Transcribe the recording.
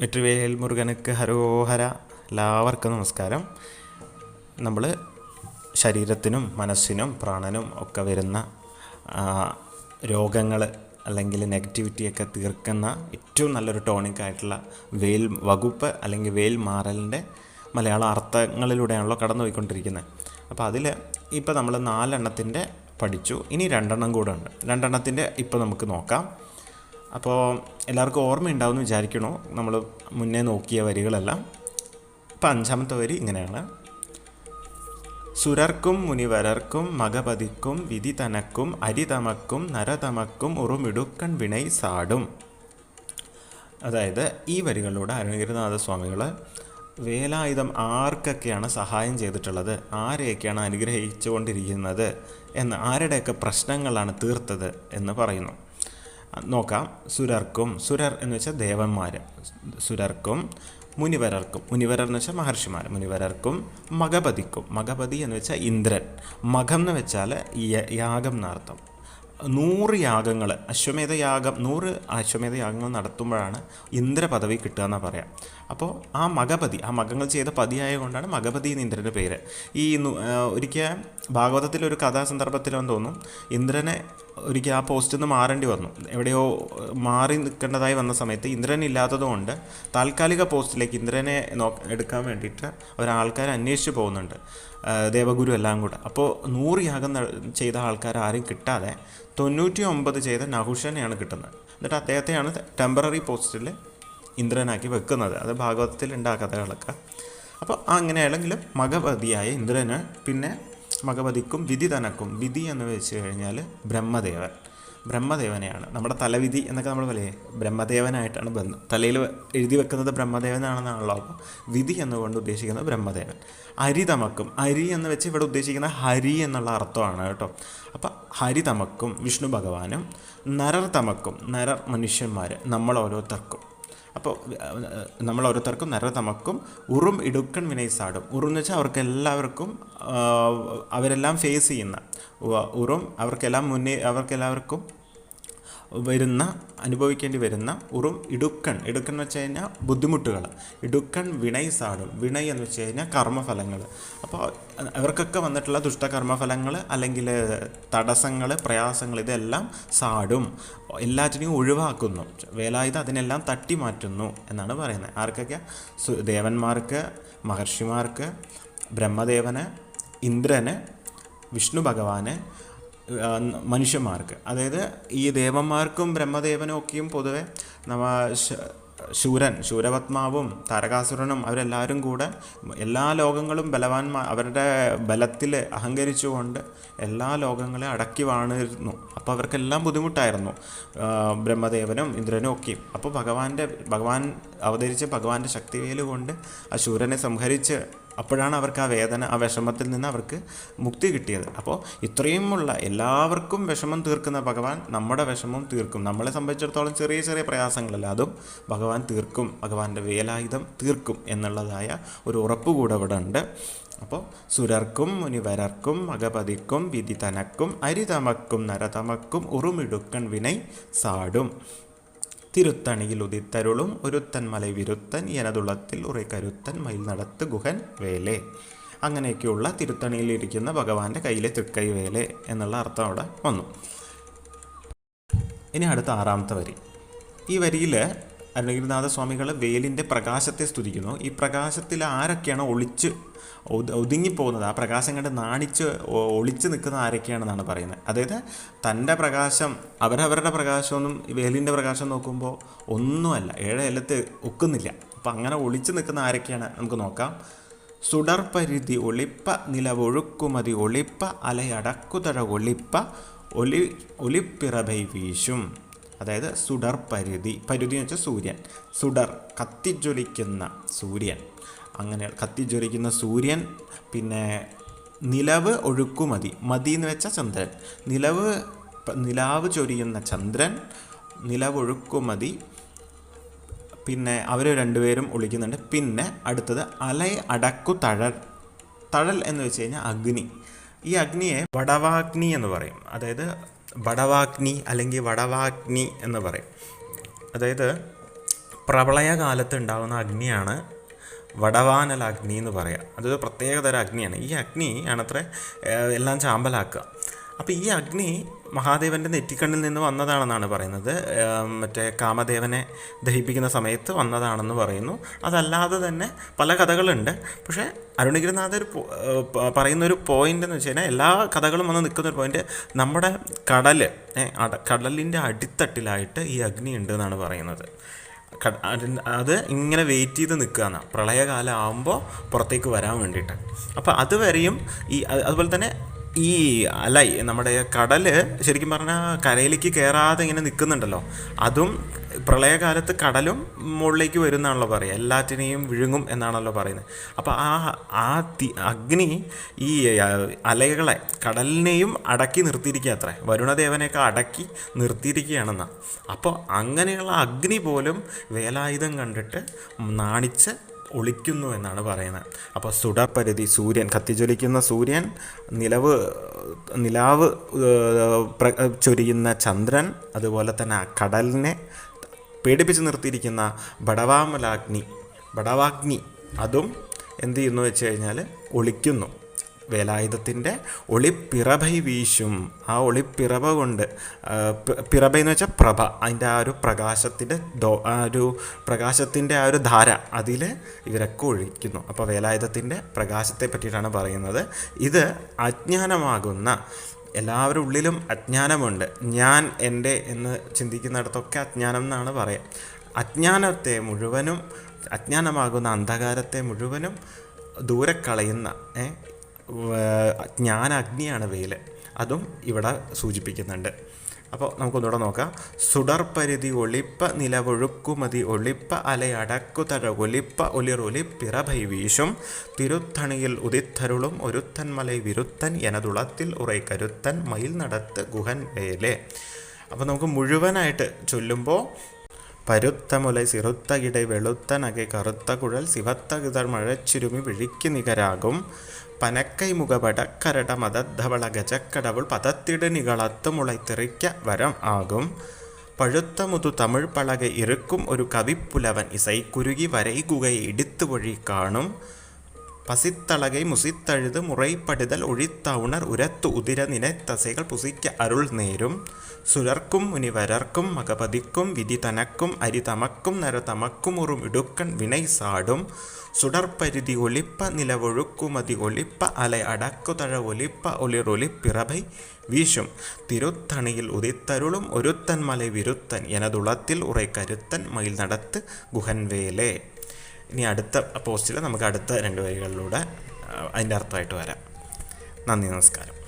വെற்றிവേൽ മുരുകനക്ക് ഹരോഹര എല്ലാവർക്കും നമസ്കാരം. നമ്മൾ ശരീരത്തിനും മനസ്സിനും പ്രാണനും ഒക്കെ വരുന്ന രോഗങ്ങൾ അല്ലെങ്കിൽ നെഗറ്റിവിറ്റിയൊക്കെ തീർക്കുന്ന ഏറ്റവും നല്ലൊരു ടോണിക്കായിട്ടുള്ള വേൽ വകുപ്പ് അല്ലെങ്കിൽ വേൽ മാറലിന്റെ മലയാള അർത്ഥങ്ങളിലൂടെയാണല്ലോ കടന്നുപോയിക്കൊണ്ടിരിക്കുന്നത്. അപ്പോൾ അതിൽ ഇപ്പോൾ നമ്മൾ നാലെണ്ണത്തിന്റെ പഠിച്ചു. ഇനി രണ്ടെണ്ണം കൂടെ ഉണ്ട്. രണ്ടെണ്ണത്തിന്റെ ഇപ്പോൾ നമുക്ക് നോക്കാം. അപ്പോൾ എല്ലാവർക്കും ഓർമ്മയുണ്ടാവുമെന്ന് വിചാരിക്കണോ? നമ്മൾ മുന്നേ നോക്കിയ വരികളെല്ലാം. ഇപ്പം അഞ്ചാമത്തെ വരി ഇങ്ങനെയാണ്. സുരർക്കും മുനിവരർക്കും മകപതിക്കും വിധി തനക്കും അരിതമക്കും നരതമക്കും ഉറുമിടുക്കൺ വിണൈ സാടും. അതായത് ഈ വരികളിലൂടെ അരുണഗിരിനാഥ സ്വാമികൾ വേലായുധം ആർക്കൊക്കെയാണ് സഹായം ചെയ്തിട്ടുള്ളത്? ആരെയൊക്കെയാണ് അനുഗ്രഹിച്ചുകൊണ്ടിരിക്കുന്നത്? എന്ന് ആരുടെയൊക്കെ പ്രശ്നങ്ങളാണ് തീർത്തത് എന്ന് പറയുന്നു. നോക്കാം. സുരർക്കും സുരർ എന്ന് വെച്ചാൽ ദേവന്മാർ സുരർക്കും മുനിവരർക്കും. മുനിവരർ എന്ന് വെച്ചാൽ മഹർഷിമാർ മുനിവരർക്കും മകപതിക്കും. മകപതി എന്ന് വെച്ചാൽ ഇന്ദ്രൻ. മകം എന്ന് വെച്ചാൽ യാഗം എന്നർത്ഥം നൂറ് യാഗങ്ങൾ അശ്വമേധ യാഗം നൂറ് അശ്വമേധ യാഗങ്ങൾ നടത്തുമ്പോഴാണ് ഇന്ദ്രപദവി കിട്ടുക എന്നാണ് പറയാം. അപ്പോൾ ആ മഗപതി ആ മകങ്ങൾ ചെയ്ത പതിയായ കൊണ്ടാണ് മകപതി എന്ന് ഇന്ദ്രന്റെ പേര്. ഈ ഒരിക്കൽ ഭാഗവതത്തിലൊരു കഥാസന്ദർഭത്തിലെന്ന് തോന്നും ഇന്ദ്രനെ ഒരിക്കൽ ആ പോസ്റ്റിൽ നിന്ന് മാറേണ്ടി വന്നു. എവിടെയോ മാറി നിൽക്കേണ്ടതായി വന്ന സമയത്ത് ഇന്ദ്രൻ ഇല്ലാത്തതുകൊണ്ട് താൽക്കാലിക പോസ്റ്റിലേക്ക് ഇന്ദ്രനെ നോ എടുക്കാൻ വേണ്ടിയിട്ട് ഒരാൾക്കാർ അന്വേഷിച്ച് പോകുന്നുണ്ട്. ദേവഗുരു എല്ലാം കൂടെ. അപ്പോൾ നൂറ് യാഗം ചെയ്ത ആൾക്കാർ ആരും കിട്ടാതെ തൊണ്ണൂറ്റി ഒമ്പത് ചെയ്ത നഹുഷനെയാണ് കിട്ടുന്നത്. എന്നിട്ട് അദ്ദേഹത്തെയാണ് ടെമ്പററി പോസ്റ്റിൽ ഇന്ദ്രനാക്കി വെക്കുന്നത്. അത് ഭാഗവതത്തിൽ ഉണ്ട് ആ കഥകളൊക്കെ. അപ്പോൾ അങ്ങനെയാണെങ്കിലും മകപതിയായ ഇന്ദ്രന് പിന്നെ മകപതിക്കും വിധി തനക്കും വിധി എന്ന് വെച്ച് കഴിഞ്ഞാൽ ബ്രഹ്മദേവൻ. ബ്രഹ്മദേവനെയാണ്. നമ്മുടെ തലവിധി എന്നൊക്കെ നമ്മൾ പറയേ. ബ്രഹ്മദേവനായിട്ടാണ് ബന്ധം. തലയിൽ എഴുതി വെക്കുന്നത് ബ്രഹ്മദേവനാണെന്നാണല്ലോ അപ്പോൾ വിധി എന്നുകൊണ്ട് ഉദ്ദേശിക്കുന്നത് ബ്രഹ്മദേവൻ. അരി തമക്കും. അരി എന്ന് വെച്ച് ഇവിടെ ഉദ്ദേശിക്കുന്ന ഹരി എന്നുള്ള അർത്ഥമാണ് കേട്ടോ. അപ്പോൾ ഹരി തമക്കും വിഷ്ണു ഭഗവാനും നരർ തമക്കും. നരർ മനുഷ്യന്മാർ നമ്മൾ ഓരോരുത്തർക്കും അപ്പോൾ നമ്മൾ ഓരോരുത്തർക്കും നിറ തമക്കും. ഉറും ഇടുക്കൺ വിനയസാടും ഉറും എന്ന് വെച്ചാൽ അവർക്ക് എല്ലാവർക്കും അവരെല്ലാം ഫേസ് ചെയ്യുന്ന. ഉറും അവർക്കെല്ലാം മുന്നേ അവർക്കെല്ലാവർക്കും വരുന്ന അനുഭവിക്കേണ്ടി വരുന്ന ഉറും ഇടുക്കൺ ഇടുക്കൺ എന്ന് വെച്ച് കഴിഞ്ഞാൽ ബുദ്ധിമുട്ടുകൾ. ഇടുക്കൺ വിണയ് സാടും. വിണയ് എന്ന് വെച്ച് കഴിഞ്ഞാൽ കർമ്മഫലങ്ങൾ. അപ്പോൾ അവർക്കൊക്കെ വന്നിട്ടുള്ള ദുഷ്ടകർമ്മഫലങ്ങൾ അല്ലെങ്കിൽ തടസ്സങ്ങൾ പ്രയാസങ്ങൾ ഇതെല്ലാം സാടും. എല്ലാറ്റിനെയും ഒഴിവാക്കുന്നു. വേലായുധ അതിനെല്ലാം തട്ടി മാറ്റുന്നു എന്നാണ് പറയുന്നത്. ആർക്കൊക്കെ? ദേവന്മാർക്ക് മഹർഷിമാർക്ക് ബ്രഹ്മദേവന് ഇന്ദ്രന് വിഷ്ണു ഭഗവാന് മനുഷ്യന്മാർക്ക്. അതായത് ഈ ദേവന്മാർക്കും ബ്രഹ്മദേവനും ഒക്കെയും പൊതുവെ നമ്മ ശൂരൻ ശൂരപത്മാവും താരകാസുരനും അവരെല്ലാവരും കൂടെ എല്ലാ ലോകങ്ങളും ബലവാന്മാർ അവരുടെ ബലത്തിൽ അഹങ്കരിച്ചുകൊണ്ട് എല്ലാ ലോകങ്ങളെ അടക്കി വാണിരുന്നു. അപ്പോൾ അവർക്കെല്ലാം ബുദ്ധിമുട്ടായിരുന്നു ബ്രഹ്മദേവനും ഇന്ദ്രനും ഒക്കെയും. അപ്പോൾ ഭഗവാന്റെ ഭഗവാൻ അവതരിച്ച ഭഗവാന്റെ ശക്തിവേൽ കൊണ്ട് ആ ശൂരനെ സംഹരിച്ച് അപ്പോഴാണ് അവർക്ക് ആ വേദന ആ വിഷമത്തിൽ നിന്ന് അവർക്ക് മുക്തി കിട്ടിയത്. അപ്പോൾ ഇത്രയുമുള്ള എല്ലാവർക്കും വിഷമം തീർക്കുന്ന ഭഗവാൻ നമ്മുടെ വിഷമവും തീർക്കും. നമ്മളെ സംബന്ധിച്ചിടത്തോളം ചെറിയ ചെറിയ പ്രയാസങ്ങളല്ല അതും ഭഗവാൻ തീർക്കും ഭഗവാന്റെ വേലായുധം തീർക്കും എന്നുള്ളതായ ഒരു ഉറപ്പ് കൂടെ ഇവിടെ ഉണ്ട്. അപ്പോൾ സുരർക്കും മുനിവരർക്കും മകപതിക്കും വിധി തനക്കും അരിതമക്കും നരതമക്കും ഉറുമിടുക്കൻ വിനൈ സാടും. തിരുത്തണിയിൽ ഉദിത്തരുളും ഒരുത്തൻ മലൈ വിരുത്തൻ എനതുള്ളത്തിൽ ഉറേ കരുത്തൻ മയിൽ നടത്ത് ഗുഹൻ വേലേ. അങ്ങനെയൊക്കെയുള്ള തിരുത്തണിയിലിരിക്കുന്ന ഭഗവാന്റെ കയ്യിലെ തൃക്കൈ വേലേ എന്നുള്ള അർത്ഥം അവിടെ വന്നു. ഇനി അടുത്ത ആറാമത്തെ വരി. ഈ വരിയിൽ അരുണഗിരിനാഥ സ്വാമികൾ വെയിലിന്റെ പ്രകാശത്തെ സ്തുതിക്കുന്നു. ഈ പ്രകാശത്തിൽ ആരൊക്കെയാണ് ഒളിച്ച് ഒതു- ഒതുങ്ങിപ്പോകുന്നത്? ആ പ്രകാശം കണ്ട് നാണിച്ച് ഒളിച്ച് നിൽക്കുന്ന ആരൊക്കെയാണെന്നാണ് പറയുന്നത്. അതായത് തന്റെ പ്രകാശം അവരവരുടെ പ്രകാശമൊന്നും ഈ വേലിന്റെ പ്രകാശം നോക്കുമ്പോൾ ഒന്നുമല്ല ഏഴ് എല്ലത്ത് ഒക്കുന്നില്ല. അപ്പം അങ്ങനെ ഒളിച്ച് നിൽക്കുന്ന ആരൊക്കെയാണ്? നമുക്ക് നോക്കാം. സുടർപരിധി ഒളിപ്പ നിലവൊഴുക്കുമതി ഒളിപ്പ അലയടക്കുതഴ ഒളിപ്പ ഒലി ഒലിപ്പിറബൈ വീശും. അതായത് സുഡർ പരിധി. പരിധി എന്ന് വെച്ചാൽ സൂര്യൻ. സുഡർ കത്തിജ്വലിക്കുന്ന സൂര്യൻ. അങ്ങനെ കത്തിജ്വലിക്കുന്ന സൂര്യൻ പിന്നെ നിലവ് ഒഴുക്കുമതി. മതി എന്ന് വെച്ചാൽ ചന്ദ്രൻ. നിലവ് നിലാവ് ചൊരിയുന്ന ചന്ദ്രൻ നിലവൊഴുക്കുമതി പിന്നെ അവർ രണ്ടുപേരും ഒളിക്കുന്നുണ്ട്. പിന്നെ അടുത്തത് അലയ അടക്കു തഴൽ. തഴൽ എന്ന് വെച്ച് കഴിഞ്ഞാൽ അഗ്നി. ഈ അഗ്നിയെ വടവാഗ്നി എന്ന് പറയും. അതായത് വടവാഗ്നി അല്ലെങ്കിൽ വടവാഗ്നി എന്ന് പറയും. അതായത് പ്രളയകാലത്ത് ഉണ്ടാകുന്ന അഗ്നിയാണ് വടവാനൽ അഗ്നി എന്ന് പറയുക അതൊരു പ്രത്യേകതര അഗ്നിയാണ്. ഈ അഗ്നി എല്ലാം ചാമ്പലാക്കുക. അപ്പോൾ ഈ അഗ്നി മഹാദേവന്റെ നെറ്റിക്കണ്ണിൽ നിന്ന് വന്നതാണെന്നാണ് പറയുന്നത്. മറ്റേ കാമദേവനെ ദഹിപ്പിക്കുന്ന സമയത്ത് വന്നതാണെന്ന് പറയുന്നു. അതല്ലാതെ തന്നെ പല കഥകളുണ്ട്. പക്ഷേ അരുണഗിരിനാഥർ പോ- പറയുന്ന ഒരു പറയുന്നൊരു പോയിന്റ് എന്ന് വെച്ച് കഴിഞ്ഞാൽ എല്ലാ കഥകളും വന്ന് നിൽക്കുന്ന ഒരു പോയിന്റ് നമ്മുടെ കടൽ കടലിന്റെ അടിത്തട്ടിലായിട്ട് ഈ അഗ്നി ഉണ്ട് എന്നാണ് പറയുന്നത് അത് ഇങ്ങനെ വെയിറ്റ് ചെയ്ത് നിൽക്കുകയാണ് പ്രളയകാലം ആകുമ്പോൾ പുറത്തേക്ക് വരാൻ വേണ്ടിയിട്ട്. അപ്പോൾ അതുവരെയും ഈ അതുപോലെ തന്നെ ഈ അല്ല നമ്മുടെ കടൽ ശരിക്കും പറഞ്ഞാൽ കരയിലേക്ക് കയറാതെ ഇങ്ങനെ നിൽക്കുന്നുണ്ടല്ലോ അതും പ്രളയകാലത്ത് കടലും മുകളിലേക്ക് വരും എന്നാണല്ലോ പറയുക. എല്ലാറ്റിനെയും വിഴുങ്ങും എന്നാണല്ലോ പറയുന്നത്. അപ്പോൾ ആ ആ തി അഗ്നി ഈ അലകളെ കടലിനെയും അടക്കി നിർത്തിയിരിക്കുക അത്രേ. വരുണദേവനെയൊക്കെ അടക്കി നിർത്തിയിരിക്കുകയാണെന്നാണ് അപ്പോൾ അങ്ങനെയുള്ള അഗ്നി പോലും വേലായുധം കണ്ടിട്ട് നാണിച്ച് ഒളിക്കുന്നു എന്നാണ് പറയുന്നത്. അപ്പോൾ സുടപരിധി സൂര്യൻ കത്തിജ്വലിക്കുന്ന സൂര്യൻ നിലവ് നിലാവ് ചൊരിയുന്ന ചന്ദ്രൻ അതുപോലെ തന്നെ കടലിനെ പേടിപ്പിച്ച് നിർത്തിയിരിക്കുന്ന ബടവാമലാഗ്നി ബടവാഗ്നി അതും എന്ത് ചെയ്യുന്നു വെച്ച് കഴിഞ്ഞാൽ ഒളിക്കുന്നു. വേലായുധത്തിന്റെ ഒളിപ്പിറഭൈ വീശും. ആ ഒളിപ്പിറഭ കൊണ്ട് പിറഭ എന്ന് വെച്ചാൽ പ്രഭ അതിന്റെ ആ ഒരു പ്രകാശത്തിന്റെ ദോ ആ ഒരു പ്രകാശത്തിന്റെ ആ ഒരു ധാര അതിൽ ഇവരൊക്കെ ഒഴിക്കുന്നു. അപ്പോൾ വേലായുധത്തിന്റെ പ്രകാശത്തെ പറ്റിയിട്ടാണ് പറയുന്നത്. ഇത് അജ്ഞാനമാകുന്ന എല്ലാവരുടെ ഉള്ളിലും അജ്ഞാനമുണ്ട്. ഞാൻ എന്റെ എന്ന് ചിന്തിക്കുന്നിടത്തൊക്കെ അജ്ഞാനം എന്നാണ് പറയാം. അജ്ഞാനത്തെ മുഴുവനും അജ്ഞാനമാകുന്ന അന്ധകാരത്തെ മുഴുവനും ദൂരെ കളയുന്ന ജ്ഞാനാഗ്നിയാണ് വെയിൽ അതും ഇവിടെ സൂചിപ്പിക്കുന്നുണ്ട്. അപ്പോൾ നമുക്കൊന്നുകൂടെ നോക്കാം. സുടർപരിധി ഒളിപ്പ നിലവൊഴുക്കുമതി ഒളിപ്പ അലയടക്കുതഴ ഒലിപ്പ ഒലിറൊലിപ്പിറഭൈ വീശും. തിരുത്തണിയിൽ ഉദിത്തരുളും ഒരുത്തൻമലൈ വിരുത്തൻ എനതുളത്തിൽ ഉറൈ കരുത്തൻ മയിൽ നടത്ത് ഗുഹൻ വേലെ. അപ്പോൾ നമുക്ക് മുഴുവനായിട്ട് ചൊല്ലുമ്പോൾ പരുത്ത മുലൈ സിറുത്ത ഇടை വെളുത്ത നകை കറുത്ത കുഴൽ സിവത്ത കിതർ മഴച്ചിരുമി വിഴിക്ക് നികരാകും. പനക്കൈ മുഖപടക്കരട മതദ്ധവള ഗജക്കടവുൾ പതത്തിട് നികളത്ത് മുളൈത്തെറിക്ക വരം ആകും. പഴുത്ത മുതു തമിഴ് പളക ഇരുക്കും ഒരു കവിപ്പുലവൻ ഇസൈക്കുരുകി വരൈകുകയെ ഇടിത്തു വഴി കാണും. പസിത്തളകை മുസിത്തഴുത് മുറൈപ്പടുതൽ ഒഴിത്തൗണർ ഉരത്തു ഉതിര നിനത്തസൈകൾ പുസിക്ക അരുൾ നേരും സുരർക്കും മുനിവരർക്കും മകപതിക്കും വിധി തനക്കും അരി തമക്കും നര തമക്കും ഉറും ഇടുക്കൺ വിനൈ സാടും സുടർപരിധി ഒളിപ്പ നിലവൊഴുക്കുമതി ഒളിപ്പ അല അടക്കുതഴ ഒലിപ്പ ഒളിറൊലിപ്പിറഭൈ വീശും തിരുത്തണിയിൽ ഉദിത്തരുളും ഒരുത്തൻ മല വിരുത്തൻ എനതുളത്തിൽ ഉറൈ കരുത്തൻ മയിൽ നടത്ത് ഗുഹൻവേലേ ഇനി അടുത്ത പോസ്റ്റിൽ നമുക്ക് അടുത്ത രണ്ട് വരികളിലൂടെ അതിന്റെ അർത്ഥമായിട്ട് വരാം. നന്ദി നമസ്കാരം.